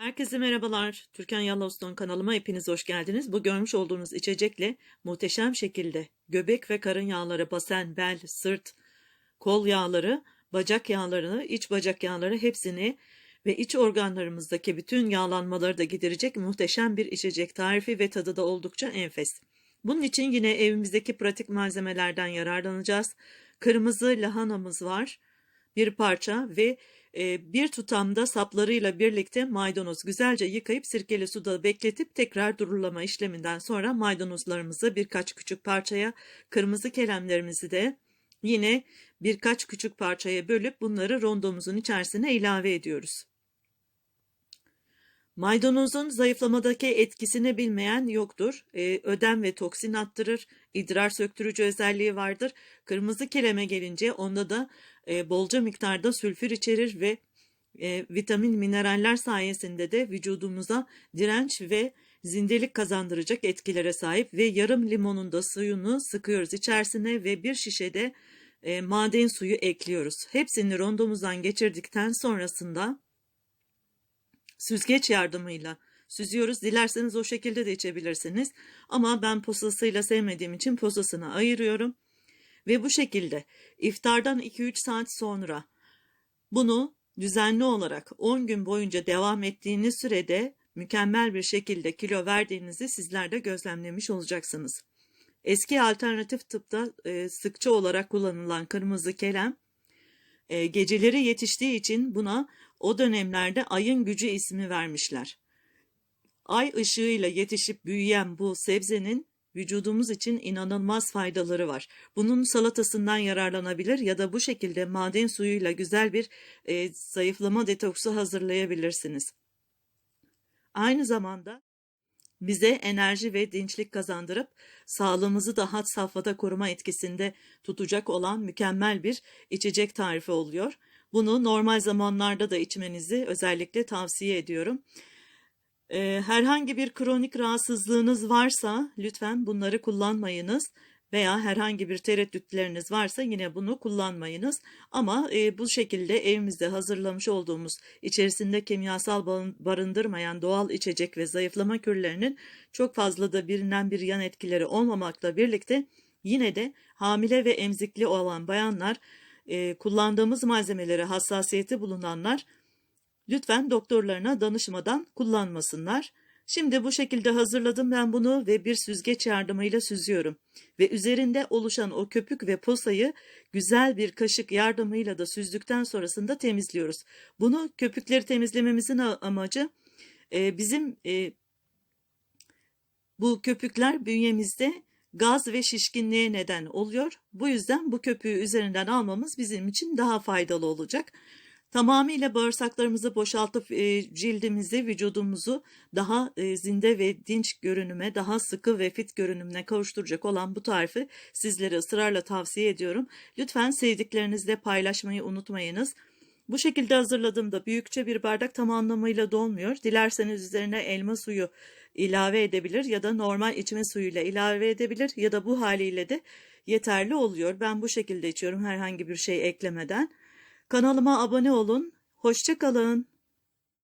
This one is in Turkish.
Herkese merhabalar. Türkan Yallovstone kanalıma hepiniz hoş geldiniz. Bu görmüş olduğunuz içecekle muhteşem şekilde göbek ve karın yağları, basen, bel, sırt, kol yağları, bacak yağlarını, iç bacak yağları hepsini ve iç organlarımızdaki bütün yağlanmaları da giderecek muhteşem bir içecek tarifi ve tadı da oldukça enfes. Bunun için yine evimizdeki pratik malzemelerden yararlanacağız. Kırmızı lahanamız var, bir parça ve e, bir tutamda saplarıyla birlikte maydanoz güzelce yıkayıp sirkeli suda bekletip tekrar durulama işleminden sonra maydanozlarımızı birkaç küçük parçaya, kırmızı kelemlerimizi de yine birkaç küçük parçaya bölüp bunları rondomuzun içerisine ilave ediyoruz. Maydanozun zayıflamadaki etkisini bilmeyen yoktur. Ee, ödem ve toksin attırır, idrar söktürücü özelliği vardır. Kırmızı keleme gelince onda da e, bolca miktarda sülfür içerir ve e, vitamin mineraller sayesinde de vücudumuza direnç ve zindelik kazandıracak etkilere sahip ve yarım limonun da suyunu sıkıyoruz içerisine ve bir şişede e, maden suyu ekliyoruz. Hepsini rondomuzdan geçirdikten sonrasında süzgeç yardımıyla süzüyoruz. Dilerseniz o şekilde de içebilirsiniz. Ama ben posasıyla sevmediğim için posasını ayırıyorum. Ve bu şekilde iftardan 2-3 saat sonra bunu düzenli olarak 10 gün boyunca devam ettiğiniz sürede mükemmel bir şekilde kilo verdiğinizi sizler de gözlemlemiş olacaksınız. Eski alternatif tıpta e, sıkça olarak kullanılan kırmızı kelem e, geceleri yetiştiği için buna o dönemlerde ayın gücü ismi vermişler. Ay ışığıyla yetişip büyüyen bu sebzenin vücudumuz için inanılmaz faydaları var. Bunun salatasından yararlanabilir ya da bu şekilde maden suyuyla güzel bir e, zayıflama detoksu hazırlayabilirsiniz. Aynı zamanda bize enerji ve dinçlik kazandırıp sağlığımızı da had safhada koruma etkisinde tutacak olan mükemmel bir içecek tarifi oluyor. Bunu normal zamanlarda da içmenizi özellikle tavsiye ediyorum. Ee, herhangi bir kronik rahatsızlığınız varsa lütfen bunları kullanmayınız veya herhangi bir tereddütleriniz varsa yine bunu kullanmayınız. Ama e, bu şekilde evimizde hazırlamış olduğumuz içerisinde kimyasal barındırmayan doğal içecek ve zayıflama kürlerinin çok fazla da bilinen bir yan etkileri olmamakla birlikte yine de hamile ve emzikli olan bayanlar e, kullandığımız malzemelere hassasiyeti bulunanlar lütfen doktorlarına danışmadan kullanmasınlar. Şimdi bu şekilde hazırladım ben bunu ve bir süzgeç yardımıyla süzüyorum. Ve üzerinde oluşan o köpük ve posayı güzel bir kaşık yardımıyla da süzdükten sonrasında temizliyoruz. Bunu köpükleri temizlememizin amacı e, bizim e, bu köpükler bünyemizde gaz ve şişkinliğe neden oluyor. Bu yüzden bu köpüğü üzerinden almamız bizim için daha faydalı olacak. Tamamıyla bağırsaklarımızı boşaltıp e, cildimizi, vücudumuzu daha e, zinde ve dinç görünüme, daha sıkı ve fit görünümüne kavuşturacak olan bu tarifi sizlere ısrarla tavsiye ediyorum. Lütfen sevdiklerinizle paylaşmayı unutmayınız. Bu şekilde hazırladığımda büyükçe bir bardak tam anlamıyla dolmuyor. Dilerseniz üzerine elma suyu ilave edebilir ya da normal içme suyuyla ilave edebilir ya da bu haliyle de yeterli oluyor. Ben bu şekilde içiyorum herhangi bir şey eklemeden. Kanalıma abone olun. Hoşçakalın.